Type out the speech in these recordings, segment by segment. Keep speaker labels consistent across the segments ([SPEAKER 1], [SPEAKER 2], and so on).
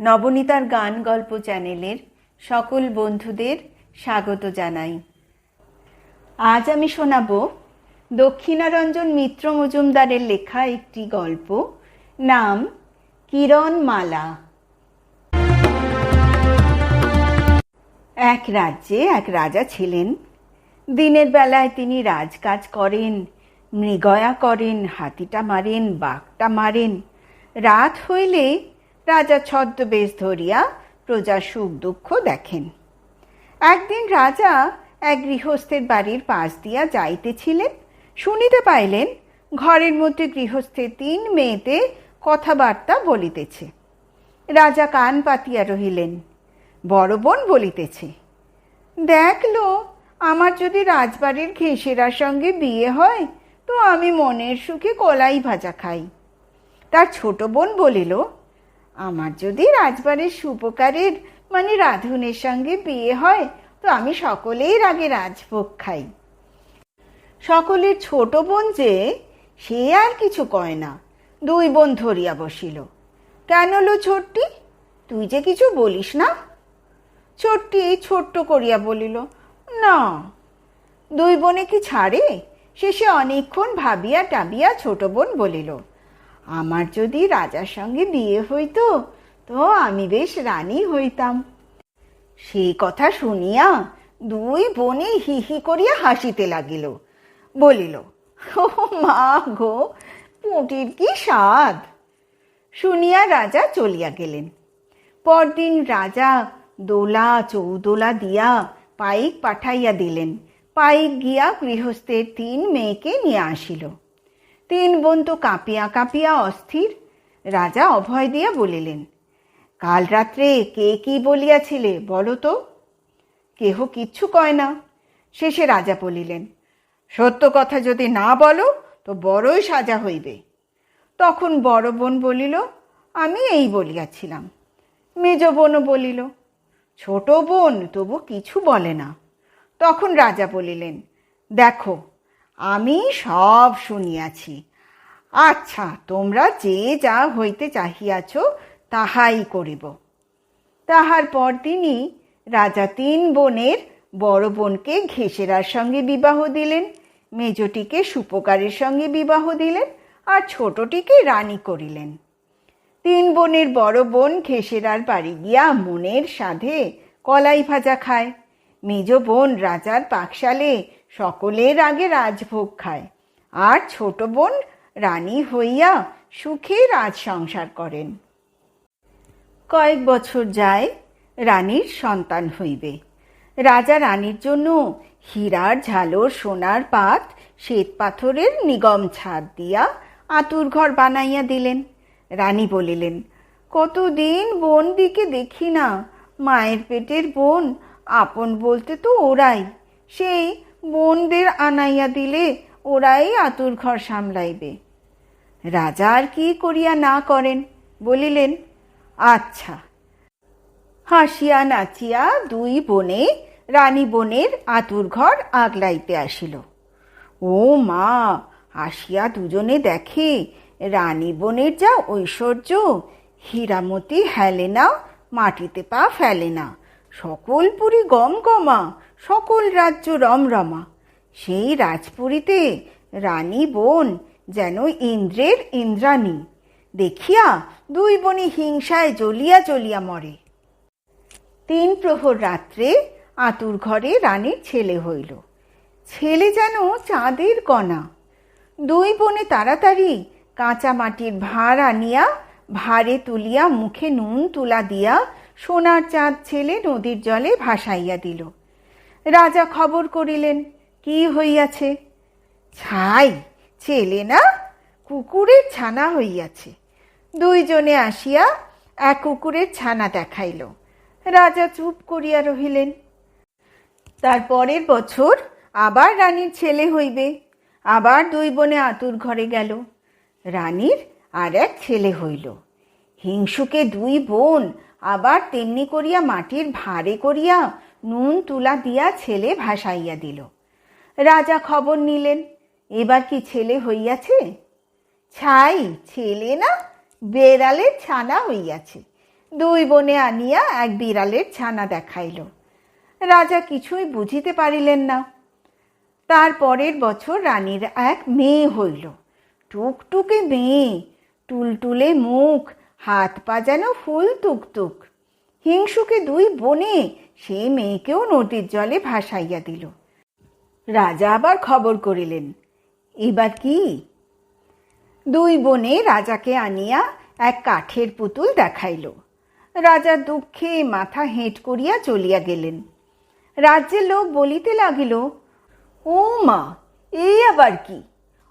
[SPEAKER 1] নবনীতার গান গল্প চ্যানেলের সকল বন্ধুদের স্বাগত জানাই। আজ আমি শোনাব দক্ষিণারঞ্জন মিত্র মজুমদারের লেখা একটি গল্প, নাম কিরণ মালা এক রাজ্যে এক রাজা ছিলেন। দিনের বেলায় তিনি রাজকাজ করেন, মৃগয়া করেন, হাতিটা মারেন, বাঘটা মারেন। রাত হইলে রাজা ছদ্মবেশ ধরিয়া প্রজা সুখ দুঃখ দেখেন। একদিন রাজা এক গৃহস্থের বাড়ির পাশ দিয়া যাইতেছিলেন। শুনিতে পাইলেন, ঘরের মধ্যে গৃহস্থের তিন মেয়েতে কথাবার্তা বলিতেছে। রাজা কান পাতিয়া রহিলেন, বড় বোন বলিতেছে দেখল আমার যদি রাজবাড়ির ঘেঁষেরার সঙ্গে বিয়ে হয়, তো আমি মনের সুখে কলাই ভাজা খাই। তার ছোট বোন বলিল আমার যদি রাজবাড়ির সুপকারের মানে রাধুনের সঙ্গে বিয়ে হয়, তো আমি সকলেই আগে রাজভোগ খাই। সকলের ছোট বোন যে, সে আর কিছু কয় না। দুই বোন ধরিয়া বসিল। কেন লো ছোট্টি? তুই যে কিছু বলিস না? ছোট্টি ছোট্ট করিয়া বলিল, না। দুই বোনে কি ছাড়ে? শেষে অনেকক্ষণ ভাবিয়া টাবিয়া ছোট বোন বলিল আমার যদি রাজার সঙ্গে বিয়ে হইতো, তো আমি বেশ রানী হইতাম। সেই কথা শুনিয়া দুই বোনে হি করিয়া হাসিতে লাগিল। বলিল মা গো, পুঁটির কি স্বাদ? শুনিয়া রাজা চলিয়া গেলেন। পরদিন রাজা দোলা চৌদোলা দিয়া পাইক পাঠাইয়া দিলেন। পাইক গিয়া গৃহস্থের তিন মেয়েকে নিয়ে আসিল। তিন বোন তো কাঁপিয়া কাঁপিয়া অস্থির। রাজা অভয় দিয়া বলিলেন, কাল রাত্রে কে কি বলিয়াছিলে বলো তো? কেহ কিচ্ছু কয় না। শেষে রাজা বলিলেন, সত্য কথা যদি না বলো, তো বড়ই সাজা হইবে। তখন বড় বোন বলিল, আমি এই বলিয়াছিলাম। মেজ বোনও বলিল, ছোট বোন, তবু কিছু বলে না। তখন রাজা বলিলেন, দেখো আমি সব শুনিয়াছি। আচ্ছা তোমরা যে যা হইতে চাহিয়াছ তাহাই করিব। তাহার পর তিনি রাজা তিন বোনের বড় বোনকে ঘেসেরার সঙ্গে বিবাহ দিলেন, মেজটিকে সুপকারের সঙ্গে বিবাহ দিলেন, আর ছোটটিকে রানী করিলেন। তিন বোনের বড় বোন ঘেসেরার বাড়ি গিয়া মনের সাধে কলাই ভাজা খায়। মেজ বোন রাজার পাকশালে সকলের আগে রাজভোগ খায়। আর ছোট বোন রানী হইয়া সুখে রাজ সংসার করেন। কয়েক বছর যায়, রানীর সন্তান হইবে। রাজা রানীর জন্য হীরার ঝালর সোনার পাত, শ্বেত পাথরের নিগম ছাদ দিয়া আতুর ঘর বানাইয়া দিলেন। রানী বলিলেন, কতদিন বোন দিকে দেখি না। মায়ের পেটের বোন আপন বলতে তো ওরাই। সেই বোনদের আনাইয়া দিলে ওরাই আতুর ঘর সামলাইবে। রাজা আর কি করিয়া না করেন, বলিলেন আচ্ছা। হাসিয়া নাচিয়া দুই বোনে, রানী বোনের আতুর ঘর আগলাইতে আসিল। ও মা আসিয়া দুজনে দেখে, রানী বোনের যা ঐশ্বর্য, হীরামতি হেলে না, মাটিতে পা ফেলে না, সকল পুরী গম গমা সকল রাজ্য রমরমা। সেই রাজপুরীতে রানী বোন যেন ইন্দ্রের ইন্দ্রাণী। দেখিয়া দুই বনি হিংসায় জ্বলিয়া জ্বলিয়া মরে। তিন প্রহর রাত্রে আতুর ঘরে রানীর ছেলে হইল। ছেলে যেন চাঁদের কণা। দুই বনে তাড়াতাড়ি কাঁচা মাটির ভাঁড় আনিয়া, ভারে তুলিয়া মুখে নুন তুলা দিয়া সোনার চাঁদ ছেলে নদীর জলে ভাসাইয়া দিল। রাজা খবর করিলেন, কি হইয়াছে? ছাই, ছেলে না, কুকুরের ছানা হইয়াছে। দুইজনে আসিয়া এক কুকুরের ছানা দেখাইল। রাজা চুপ করিয়া রহিলেন। তার পরের বছর আবার রানীর ছেলে হইবে। আবার দুই বনে আতুর ঘরে গেল। রানীর আর এক ছেলে হইল। হিংসুকে দুই বোন আবার তেমনি করিয়া মাটির ভারে করিয়া নুন তুলা দিয়া ছেলে ভাসাইয়া দিল। রাজা খবর নিলেন, এবার কি ছেলে হইয়াছে? ছাই, ছেলে না, বেড়ালের ছানা হইয়াছে। দুই বনে আনিয়া এক বিড়ালের ছানা দেখাইল। রাজা কিছুই বুঝিতে পারিলেন না। তার পরের বছর রানীর এক মেয়ে হইল। টুকটুকে মেয়ে টুলটুলে মুখ, হাত পা যেন ফুল টুকটুক হিংসুকে দুই বনে সে মেয়েকেও নদীর জলে ভাসাইয়া দিল। রাজা আবার খবর করিলেন, এবার কি? দুই বনে রাজাকে আনিয়া এক কাঠের পুতুল দেখাইল। রাজা দুঃখে মাথা হেঁট করিয়া চলিয়া গেলেন। রাজ্যের লোক বলিতে লাগিল, ও মা এই আবার কি?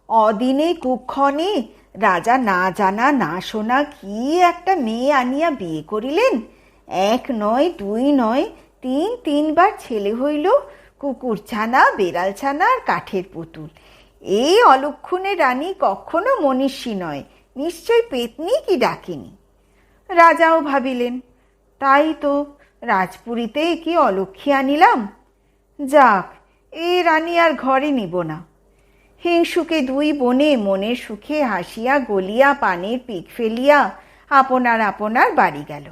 [SPEAKER 1] অদিনে কুক্ষণে রাজা না জানা না শোনা কি একটা মেয়ে আনিয়া বিয়ে করিলেন? এক নয়, দুই নয় তিন, তিনবার ছেলে হইল কুকুর ছানা, বেড়াল ছানা আর কাঠের পুতুল। এই অলক্ষণে রানী কখনো মনীষী নয়, নিশ্চয় পেতনি কি ডাকিনি? রাজাও ভাবিলেন, তাই তো, রাজপুরীতে কি অলক্ষী আনিলাম? যাক এ রানী আর ঘরে নিব না। হিংসুকে দুই বনে মনের সুখে হাসিয়া, গলিয়া, পানের পিক ফেলিয়া, আপনার আপনার বাড়ি গেল।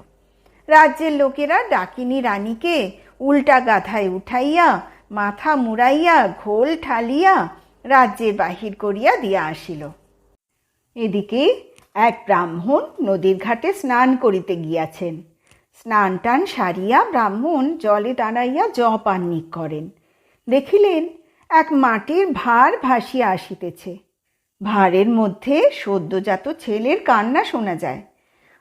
[SPEAKER 1] রাজ্যের লোকেরা ডাকিনী রানীকে, উল্টা গাধায় উঠাইয়া, মাথা মুড়াইয়া, ঘোল ঠালিয়া রাজ্যের বাহির করিয়া দিয়া আসিল। এদিকে এক ব্রাহ্মণ নদীর ঘাটে স্নান করিতে গিয়াছেন। স্নান টান সারিয়া ব্রাহ্মণ জলে দাঁড়াইয়া জপান্নিক করেন। দেখিলেন এক মাটির ভার ভাসিয়া আসিতেছে। ভারের মধ্যে সদ্যজাত ছেলের কান্না শোনা যায়।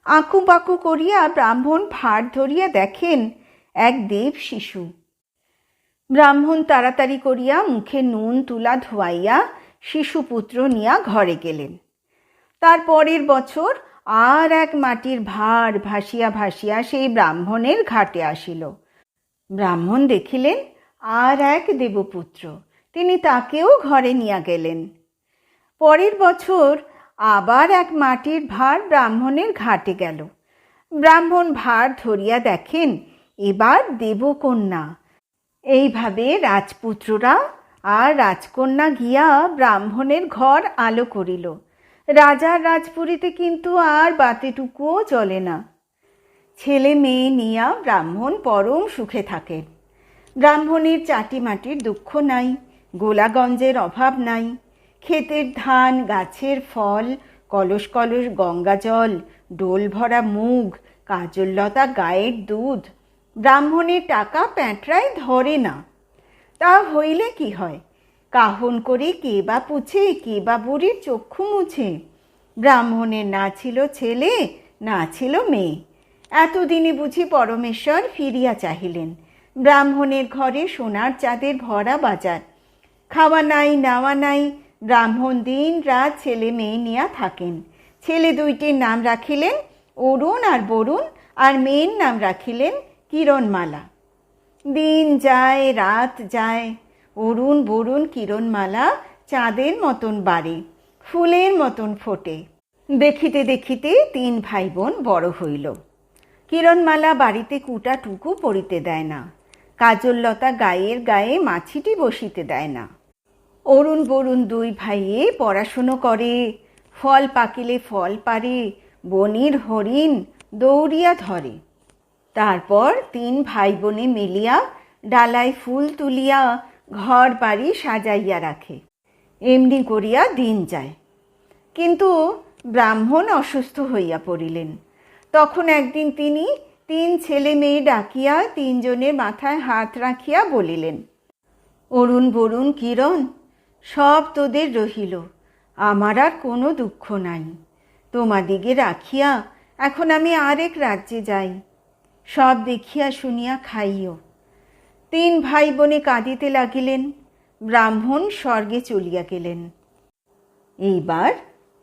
[SPEAKER 1] আঁকু বাঁকু করিয়া ব্রাহ্মণ ভার ধরিয়া দেখেন এক দেব শিশু। ব্রাহ্মণ তাড়াতাড়ি করিয়া মুখে নুন তুলা ধোয়াইয়া শিশুপুত্র নিয়া ঘরে গেলেন। তার পরের বছর আর এক মাটির ভার ভাসিয়া ভাসিয়া সেই ব্রাহ্মণের ঘাটে আসিল। ব্রাহ্মণ দেখিলেন আর এক দেবপুত্র, তিনি তাকেও ঘরে নিয়া গেলেন। পরের বছর আবার এক মাটির ভার ব্রাহ্মণের ঘাটে গেল। ব্রাহ্মণ ভার ধরিয়া দেখেন, এবার দেবকন্যা। এইভাবে রাজপুত্ররা আর রাজকন্যা গিয়া ব্রাহ্মণের ঘর আলো করিল। রাজার রাজপুরীতে কিন্তু আর বাতিটুকুও চলে না। ছেলে মেয়ে নিয়া ব্রাহ্মণ পরম সুখে থাকেন ব্রাহ্মণের চাটি মাটির দুঃখ নাই, গোলাগঞ্জের অভাব নাই ক্ষেতের ধান, গাছের ফল, কলস কলস, গঙ্গা জল, ডোল ভরা মুগ কাজললতা গায়ের দুধ। ব্রাহ্মণের টাকা প্যাঁটরায় ধরে না। তা হইলে কি হয়? কাহন করে কে বা পুছে, কে বা বুড়ির চক্ষু মুছে। ব্রাহ্মণের না ছিল ছেলে, না ছিল মেয়ে। এতদিনে বুঝি পরমেশ্বর ফিরিয়া চাহিলেন। ব্রাহ্মণের ঘরে সোনার চাঁদের ভরা বাজার। খাওয়া নাই, নাওয়া নাই ব্রাহ্মণ দিন রাত ছেলে মেয়ে নিয়া থাকেন। ছেলে দুইটির নাম রাখিলেন অরুণ আর বরুণ, আর মেয়ের নাম রাখিলেন কিরণমালা। দিন যায়, রাত যায়, অরুণ বরুণ কিরণমালা চাঁদের মতন বাড়ে, ফুলের মতন ফোটে। দেখিতে দেখিতে তিন ভাই বোন বড় হইল। কিরণমালা বাড়িতে কুটা টুকু পড়িতে দেয় না, কাজললতা গায়ের গায়ে মাছিটি বসিতে দেয় না। অরুণ বরুণ দুই ভাইয়ে পড়াশুনো করে। ফল পাকিলে ফল পারে বনির হরিণ দৌড়িয়া ধরে। তারপর তিন ভাই বোনে মিলিয়া ডালায় ফুল তুলিয়া ঘর বাড়ি সাজাইয়া রাখে। এমনি করিয়া দিন যায়। কিন্তু ব্রাহ্মণ অসুস্থ হইয়া পড়িলেন। তখন একদিন তিনি তিন ছেলে মেয়ে ডাকিয়া তিনজনের মাথায় হাত রাখিয়া বলিলেন, অরুণ বরুণ, কিরণ সব তোদের রহিল। আমার আর কোনো দুঃখ নাই। তোমাদিগে রাখিয়া এখন আমি আরেক রাজ্যে যাই। সব দেখিয়া শুনিয়া খাইও। তিন ভাই বোনে কাঁদিতে লাগিলেন। ব্রাহ্মণ স্বর্গে চলিয়া গেলেন। এইবার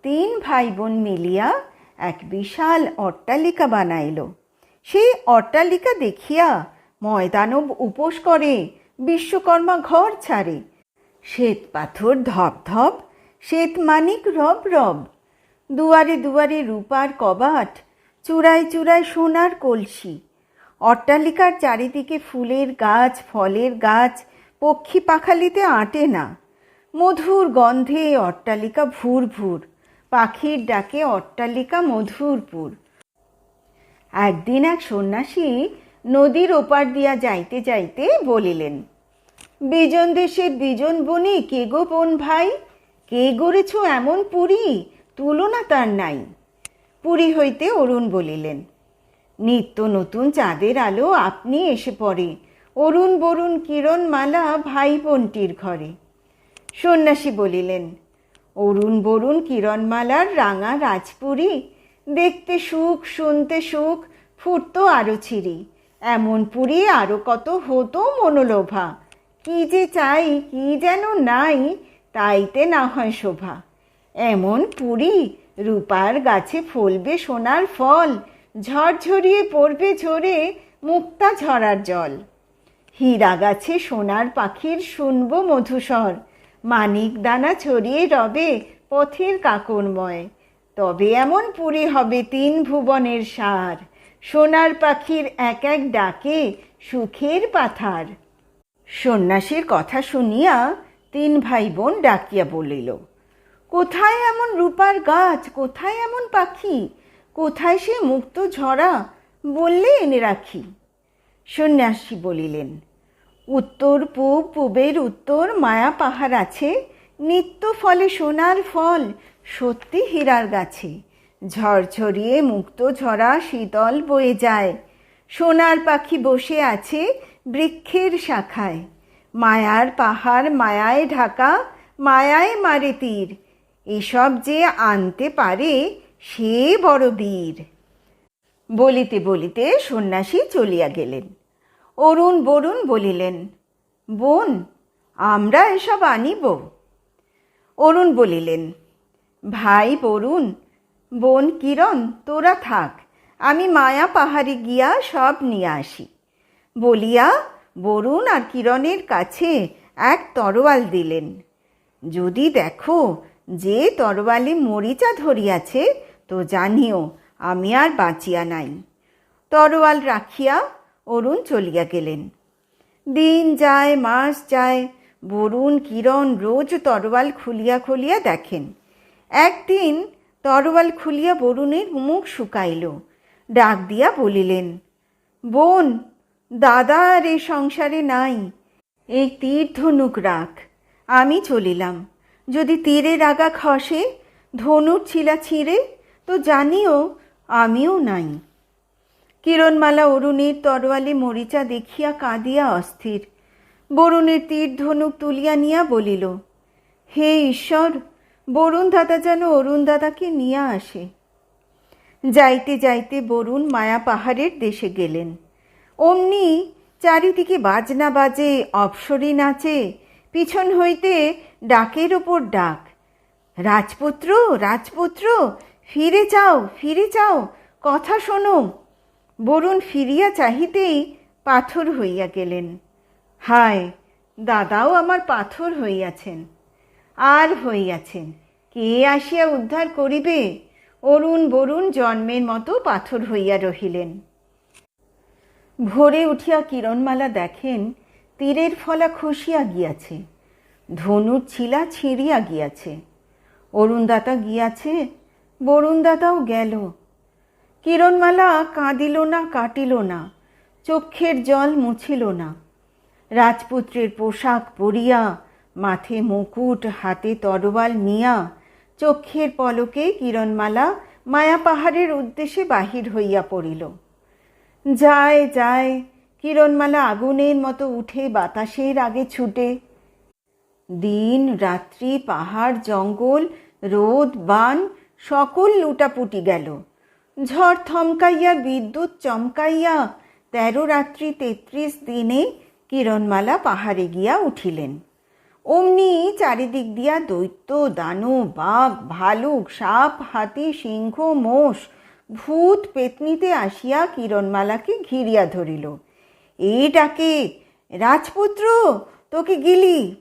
[SPEAKER 1] তিন ভাই বোন মিলিয়া এক বিশাল অট্টালিকা বানাইল। সেই অট্টালিকা দেখিয়া ময়দানব উপোস করে বিশ্বকর্মা ঘর ছাড়ে। শ্বেত পাথর ধপ ধপ, শ্বেত মানিক রব রব। দুয়ারে দুয়ারে রূপার কবাট, চূড়ায় চূড়ায় সোনার কলসি। অট্টালিকার চারিদিকে ফুলের গাছ, ফলের গাছ, পক্ষী পাখালিতে আঁটে না। মধুর গন্ধে অট্টালিকা ভুর ভুর পাখির ডাকে অট্টালিকা মধুরপুর। একদিন এক সন্ন্যাসী নদীর ওপার দিয়া যাইতে যাইতে বলিলেন বিজন দেশের বিজন বনে কে গো বোন ভাই? কে গড়েছ এমন পুরী? তুলনা তার নাই। পুরী হইতে অরুণ বলিলেন, নিত্য নতুন চাঁদের আলো আপনি এসে পড়ে। অরুণ বরুণ কিরণমালা ভাই বোনটির ঘরে। সন্ন্যাসী বলিলেন, অরুণ বরুণ কিরণমালার রাঙা রাজপুরী। দেখতে সুখ, শুনতে সুখ, ফুটতো আরও ছিরি। এমন পুরী আরও কত হতো মনোলোভা। কি যে চাই, কি যেন নাই, তাইতে না হয় শোভা। এমন পুরি, রূপার গাছে ফলবে সোনার ফল, ঝরঝরিয়ে পড়বে ঝরে মুক্তা ঝরার জল। হীরা গাছে সোনার পাখির শুনব মধুস্বর মানিক দানা ছড়িয়ে রবে পথের কাকরময়। তবে এমন পুরী হবে তিন ভুবনের সার, সোনার পাখির এক এক ডাকে সুখের পাথার। সন্ন্যাসীর কথা শুনিয়া তিন ভাই বোন ডাকিয়া বলিল, কোথায় এমন রূপার গাছ? কোথায় এমন পাখি? কোথায় সে মুক্ত ঝরা? বললে এনে রাখি। সন্ন্যাসী বলিলেন, উত্তর পূব, পূবের উত্তর মায়া পাহাড় আছে, নিত্য ফলে সোনার ফল, সত্যি হীরার গাছে। ঝরঝরিয়ে মুক্ত ঝরা শীতল বয়ে যায়। সোনার পাখি বসে আছে বৃক্ষের শাখায়। মায়ার পাহাড় মায়ায় ঢাকা, মায়ায় মারে তীর। এসব যে আনতে পারে, সে বড় বীর। বলিতে বলিতে সন্ন্যাসী চলিয়া গেলেন। অরুণ বরুণ বলিলেন, বোন, আমরা এসব আনিব। অরুণ বলিলেন, ভাই বরুণ, বোন কিরণ, তোরা থাক। আমি মায়া পাহাড়ে গিয়া সব নিয়ে আসি। বলিয়া বরুণ আর কিরণের কাছে এক তরোয়াল দিলেন। যদি দেখো যে তরোয়ালে মরিচা ধরিয়াছে, তো জানিও আমি আর বাঁচিয়া নাই। তরোয়াল রাখিয়া অরুণ চলিয়া গেলেন। দিন যায়, মাস যায়, বরুণ, কিরণ রোজ তরোয়াল খুলিয়া খুলিয়া দেখেন। একদিন তরোয়াল খুলিয়া বরুণের মুখ শুকাইল। ডাক দিয়া বলিলেন, বোন দাদা আর এ সংসারে নাই, এই তীর ধনুক রাখ। আমি চলিলাম। যদি তীরের রাগা খসে, ধনুর ছিলা ছিঁড়ে, তো জানিও আমিও নাই। কিরণমালা অরুণের তরোয়ালে মরিচা দেখিয়া কাঁদিয়া অস্থির। বরুণের তীর ধনুক তুলিয়া নিয়া বলিল, হে ঈশ্বর, বরুণ দাদা যেন অরুণ দাদাকে নিয়ে আসে। যাইতে যাইতে বরুণ মায়া পাহাড়ের দেশে গেলেন। অমনি চারিদিকে বাজনা বাজে, অপসরি নাচে, পিছন হইতে ডাকের ওপর ডাক। রাজপুত্র রাজপুত্র, ফিরে যাও ফিরে যাও, কথা শোনো। বরুণ ফিরিয়া চাহিতেই পাথর হইয়া গেলেন। হায়, দাদাও আমার পাথর হইয়াছেন। আর হইয়াছেন, কে আসিয়া উদ্ধার করিবে? অরুণ বরুণ জন্মের মতো পাথর হইয়া রহিলেন। ভোরে উঠিয়া কিরণমালা দেখেন, তীরের ফলা খসিয়া গিয়াছে, ধনুর ছিলা ছিঁড়িয়া গিয়াছে। অরুণদাতা গিয়াছে, বরুণদাতাও গেল। কিরণমালা কাঁদিল না, কাটিল না, চক্ষের জল মুছিল না। রাজপুত্রের পোশাক পরিয়া, মাথে মুকুট, হাতে তরোয়াল নিয়া, চক্ষের পলকে কিরণমালা মায়া পাহাড়ের উদ্দেশ্যে বাহির হইয়া পড়িল। যায় যায়। কিরণমালা আগুনের মতো উঠে বাতাসের আগে ছুটে। দিন, রাত্রি, পাহাড়, জঙ্গল, রোদ, বান, সকল লুটাপুটি গেল। ঝড় থমকাইয়া, বিদ্যুৎ চমকাইয়া, তেরো রাত্রি তেত্রিশ দিনে কিরণমালা পাহাড়ে গিয়া উঠিলেন। অমনি চারিদিক দিয়া দৈত্য দানু বাঘ, ভালুক, সাপ, হাতি, সিংহ, মোষ ভূত পেতনিতে আসিয়া কিরণমালাকে ঘিরিয়া ধরিল। এই ডাকে, রাজপুত্র, তোকে গিলি।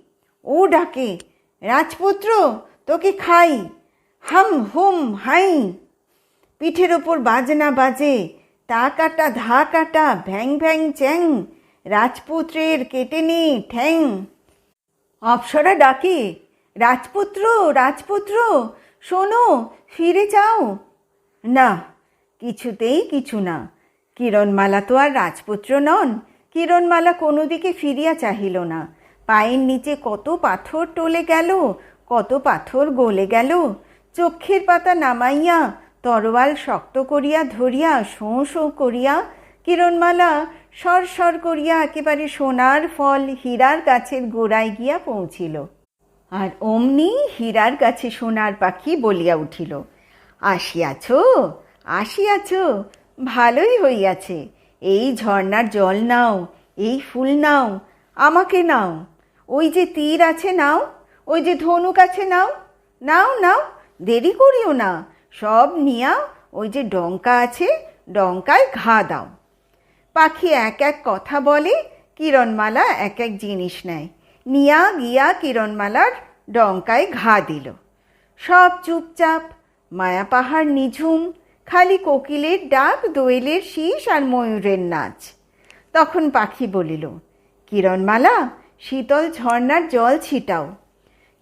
[SPEAKER 1] ও ডাকে, রাজপুত্র, তোকে খাই। হাম হুম হাই। পিঠের ওপর বাজনা বাজে, তা কাটা ধা কাটা ভ্যাং ভ্যাং চ্যাং, রাজপুত্রের কেটে নি ঠ্যাং। অপ্সরা ডাকে, রাজপুত্র রাজপুত্র, শোনো, ফিরে যাও। না কিছুতেই কিছু না। কিরণমালা তো আর রাজপুত্র নন। কিরণমালা কোনো দিকে ফিরিয়া চাহিল না। পায়ের নিচে কত পাথর টলে গেল, কত পাথর গলে গেল। চক্ষের পাতা নামাইয়া তরোয়াল শক্ত করিয়া ধরিয়া শোঁ শোঁ করিয়া কিরণমালা সর সর করিয়া একেবারে সোনার ফল হীরার গাছের গোড়ায় গিয়া পৌঁছিল। আর অমনি হীরার কাছে সোনার পাখি বলিয়া উঠিল, আসিয়াছ? আসিয়াছ, ভালোই হইয়াছে। এই ঝর্ণার জল নাও, এই ফুল নাও, আমাকে নাও। ওই যে তীর আছে নাও, ওই যে ধনুক আছে নাও নাও নাও, দেরি করিও না। সব নিয়া ওই যে ডঙ্কা আছে, ডঙ্কায় ঘা দাও। পাখি এক এক কথা বলে, কিরণমালা এক এক জিনিস নেয়। নিয়া গিয়া কিরণমালার ডঙ্কায় ঘা দিল। সব চুপচাপ, মায়া পাহাড় নিঝুম খালি কোকিলের ডাক দোয়েলের শীষ আর ময়ূরের নাচ। তখন পাখি বলিল, কিরণমালা, শীতল ঝর্ণার জল ছিটাও।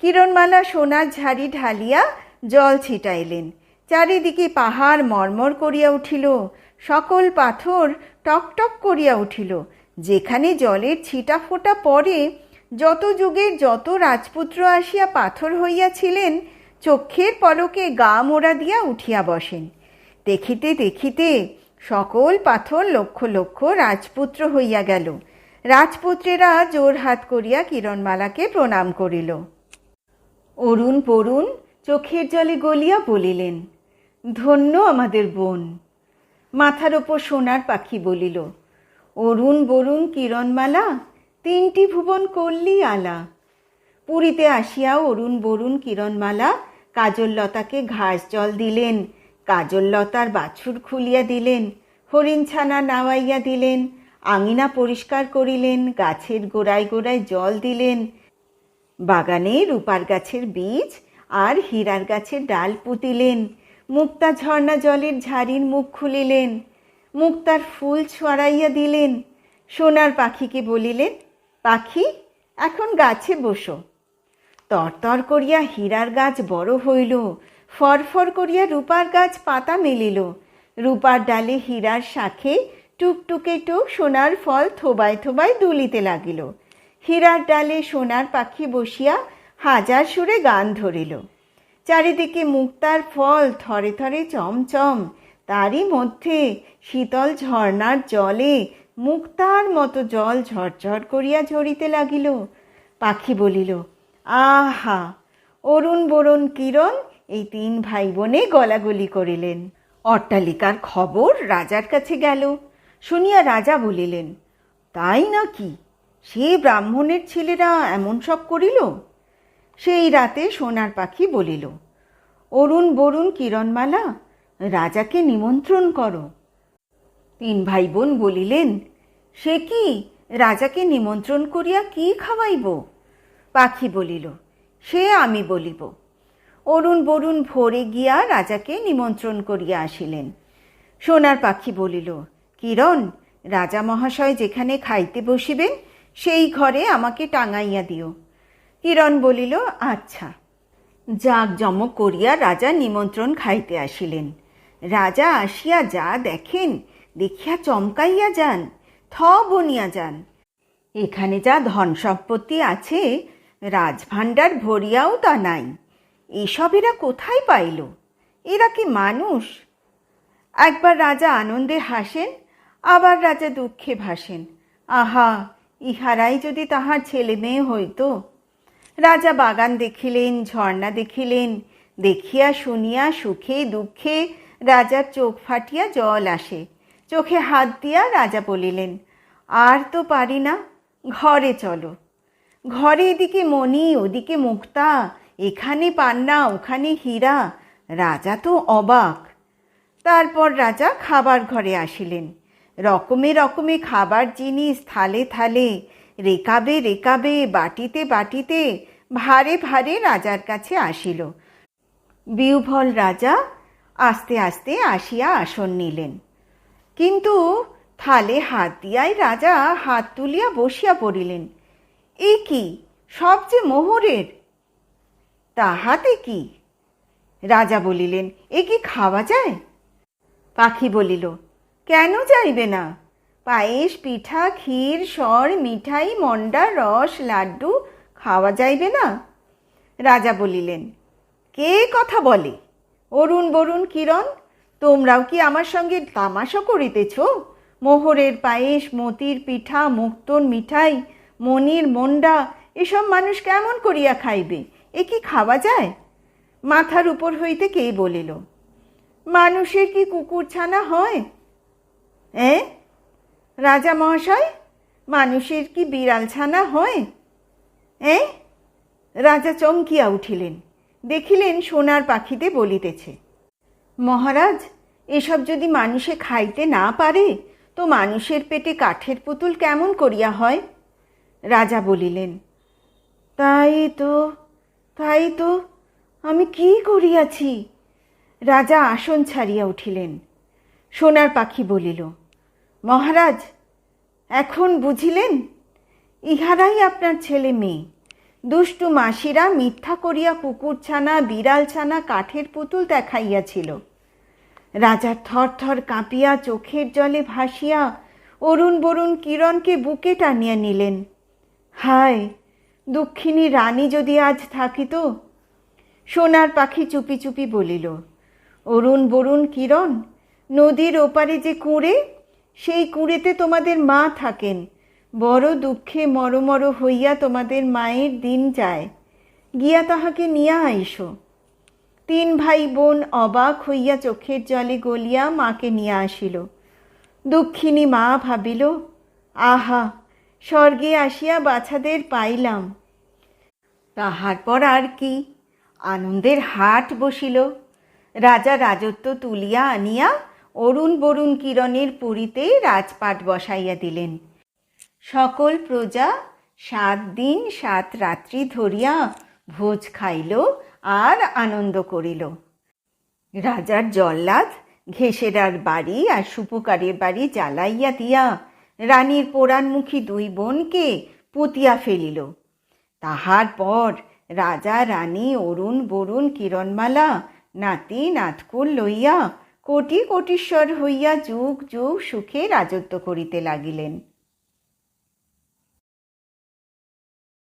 [SPEAKER 1] কিরণমালা সোনার ঝাড়ি ঢালিয়া জল ছিটাইলেন। চারিদিকে পাহাড় মর্মর করিয়া উঠিল, সকল পাথর টকটক করিয়া উঠিল। যেখানে জলের ছিটা ফোঁটা পড়ে, যত যুগের যত রাজপুত্র আসিয়া পাথর হইয়াছিলেন, চক্ষের পলকে গা মোড়া দিয়া উঠিয়া বসেন। দেখিতে দেখিতে সকল পাথর লক্ষ লক্ষ রাজপুত্র হইয়া গেল। রাজপুত্রেরা জোর হাত করিয়া কিরণমালাকে প্রণাম করিল। অরুণ পড়ুন চোখের জলে গলিয়া বলিলেন, ধন্য আমাদের বোন। মাথার ওপর সোনার পাখি বলিল, অরুণ বরুণ কিরণমালা, তিনটি ভুবন করলি আলা। পুরীতে আসিয়া অরুণ বরুণ কিরণমালা কাজললতাকে ঘাস জল দিলেন। কাজললতার বাছুর খুলিয়া দিলেন, হরিণ ছানা নাওয়াইয়া দিলেন, আঙিনা পরিষ্কার করিলেন, গাছের গোড়ায় গোড়ায় জল দিলেন। বাগানে রূপার গাছের বীজ আর হীরার গাছের ডাল পুতিলেন, মুক্তা ঝর্ণা জলের ঝাড়ির মুখ খুলিলেন, মুক্তার ফুল ছড়াইয়া দিলেন। সোনার পাখিকে বলিলেন, পাখি, এখন গাছে বসো। তরতর করিয়া হীরার গাছ বড় হইল ফরফর করিয়া রূপার গাছ পাতা মেলিল। রূপার ডালে হীরার শাখে টুকটুকে টুক সোনার ফল থোবায় থোবায় দুলিতে লাগিল। হীরার ডালে সোনার পাখি বসিয়া হাজার সুরে গান ধরিল। চারিদিকে মুক্তার ফল থরে থরে চমচম, তারই মধ্যে শীতল ঝর্ণার জলে মুক্তার মতো জল ঝরঝর করিয়া ঝরিতে লাগিল। পাখি বলিল, আহা, অরুণ বরুণ কিরণ এই তিন ভাই বোনে গলাগলি করিলেন। অট্টালিকার খবর রাজার কাছে গেল। শুনিয়া রাজা বলিলেন, তাই নাকি? সে ব্রাহ্মণের ছেলেরা এমন সব করিল? সেই রাতে সোনার পাখি বলিল, অরুণ বরুণ কিরণমালা, রাজাকে নিমন্ত্রণ করো। তিন ভাই বোন বলিলেন, সে কি? রাজাকে নিমন্ত্রণ করিয়া কি খাওয়াইব? পাখি বলিল, সে আমি বলিব। অরুণ বরুণ ভোরে গিয়া রাজাকে নিমন্ত্রণ করিয়া আসিলেন। সোনার পাখি বলিল, কিরণ, রাজা মহাশয় যেখানে খাইতে বসিবেন সেই ঘরে আমাকে টাঙাইয়া দিও। কিরণ বলিল আচ্ছা। জাক জমক করিয়া রাজা নিমন্ত্রণ খাইতে আসিলেন। রাজা আসিয়া যা দেখেন, দেখিয়া চমকাইয়া যান থ বনিয়া যান। এখানে যা ধন সম্পত্তি আছে, রাজভাণ্ডার ভরিয়াও তা নাই। এসব এরা কোথায় পাইল? এরা কি মানুষ? একবার রাজা আনন্দে হাসেন, আবার রাজা দুঃখে ভাসেন। আহা, ইহারাই যদি তাহার ছেলে মেয়ে হইতো। রাজা বাগান দেখিলেন, ঝর্ণা দেখিলেন, দেখিয়া শুনিয়া সুখে দুঃখে রাজার চোখ ফাটিয়া জল আসে। চোখে হাত দিয়া রাজা বলিলেন, আর তো পারি না, ঘরে চলো। ঘরে এদিকে মণি, ওদিকে মুক্তা এখানে পান্না, ওখানে হীরা, রাজা তো অবাক। তারপর রাজা খাবার ঘরে আসিলেন। রকমে রকমে খাবার জিনিস থালে থালে, রেকাবে রেকাবে, বাটিতে বাটিতে, ভারে ভারে রাজার কাছে আসিল। বিউভল রাজা আস্তে আস্তে আসিয়া আসন নিলেন। কিন্তু থালে হাত দিয়াই রাজা হাত তুলিয়া বসিয়া পড়িলেন। এ কি? সব যে মোহরের? তাহাতে কি? রাজা বলিলেন, এ কি খাওয়া যায়? পাখি বলিল, কেন যাইবে না? পায়েস, পিঠা, ক্ষীর সর মিঠাই, মন্ডা, রস, লাড্ডু খাওয়া যাইবে না? রাজা বলিলেন, কে কথা বলে? অরুণ বরুণ, কিরণ, তোমরাও কি আমার সঙ্গে তামাশা করিতেছ? মোহরের পায়েস, মতির পিঠা মুক্তন মিঠাই মনির মন্ডা, এসব মানুষ কেমন করিয়া খাইবে? এ কি খাওয়া যায়? মাথার উপর হইতে কে বলিল, মানুষের কি কুকুর ছানা হয়? এ? রাজা মহাশয়, মানুষের কি বিড়াল ছানা হয়? এ? রাজা চমকিয়া উঠিলেন, দেখিলেন সোনার পাখিতে বলিতেছে, মহারাজ, এসব যদি মানুষে খাইতে না পারে, তো মানুষের পেটে কাঠের পুতুল কেমন করিয়া হয়? রাজা বলিলেন, তাই তো তাই তো আমি কি করিয়াছি? রাজা আসন ছাড়িয়া উঠিলেন। সোনার পাখি বলিল, মহারাজ, এখন বুঝিলেন? ইহারাই আপনার ছেলে মেয়ে। দুষ্টু মাসিরা মিথ্যা করিয়া কুকুর ছানা, বিড়াল ছানা, কাঠের পুতুল দেখাইয়াছিল। রাজা থর থর কাঁপিয়া চোখের জলে ভাসিয়া অরুণ বরুণ কিরণকে বুকে টানিয়া নিলেন। হায় দুঃখিনী রানী যদি আজ থাকিত? সোনার পাখি চুপি চুপি বলিল, অরুণ বরুণ কিরণ, নদীর ওপারে যে কুঁড়ে, সেই কুঁড়েতে তোমাদের মা থাকেন। বড় দুঃখে মরমর হইয়া তোমাদের মায়ের দিন যায়। গিয়া তাহাকে নিয়া আইসো। তিন ভাই বোন অবাক হইয়া চোখের জলে গলিয়া মাকে নিয়ে আসিল। দুঃখিনী মা ভাবিল, আহা, স্বর্গে আসিয়া বাছাদের পাইলাম। তাহার পর আর কি? আনন্দের হাট বসিল। রাজা রাজত্ব তুলিয়া আনিয়া অরুণ বরুণ কিরণের পুরীতে রাজপাট বসাইয়া দিলেন। সকল প্রজা সাত দিন সাত রাত্রি ধরিয়া ভোজ খাইল আর আনন্দ করিল। রাজার জল্লাদ ঘেসেরার বাড়ি আর সুপকারের বাড়ি জ্বালাইয়া দিয়া রানীর পোড়ানমুখী দুই বোনকে পুতিয়া ফেলিল। তাহার পর রাজা, রানী, অরুণ, বরুণ, কিরণমালা, নাতি, নাতকুল লইয়া কোটি কোটিশ্বর হইয়া যুগ যুগ সুখে রাজত্ব করিতে লাগিলেন।